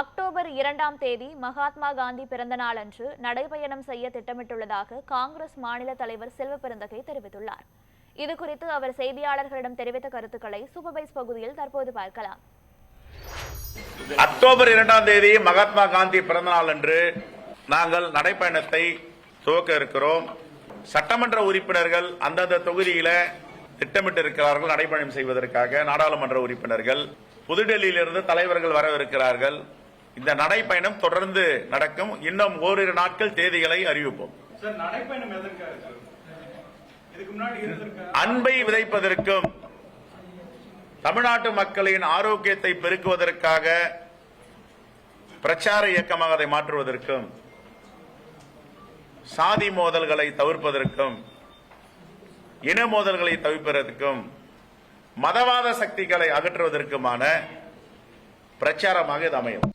October இரண்டாம் தேதி மகாத்மா காந்தி பிறந்த நாளன்று நடைபயணம் செய்ய திட்டமிட்டுள்ளதாக காங்கிரஸ் மாநில தலைவர் செல்வ பெருந்தகை தெரிவித்துள்ளார். இது குறித்து அவர் செய்தியாளர்களிடம் தெரிவித்த கருத்துக்களை சூப்பர்வைஸ் பகுதியில் தற்போது பார்க்கலாம். அக்டோபர் இரண்டாம் தேதி மகாத்மா காந்தி பிறந்த நாள் அன்று நாங்கள் நடைப்பயணத்தை துவக்க இருக்கிறோம். சட்டமன்ற உறுப்பினர்கள் அந்தந்த தொகுதியில திட்டமிட்டு இருக்கிறார்கள் நடைபயணம் செய்வதற்காக. நாடாளுமன்ற உறுப்பினர்கள் புதுடெல்லியிலிருந்து தலைவர்கள் வரவிருக்கிறார்கள். இந்த நடைப்பயணம் தொடர்ந்து நடக்கும். இன்னும் ஓரிரு நாட்கள் தேதிகளை அறிவிப்போம். அன்பை விதைப்பதற்கும் தமிழ்நாட்டு மக்களின் ஆரோக்கியத்தை பெருக்குவதற்காக பிரச்சார இயக்கமாக அதை மாற்றுவதற்கும் சாதி மோதல்களை தவிர்ப்பதற்கும் இன மோதல்களை தவிர்ப்பதற்கும் மதவாத சக்திகளை அகற்றுவதற்குமான பிரச்சாரமாக இது அமையும்.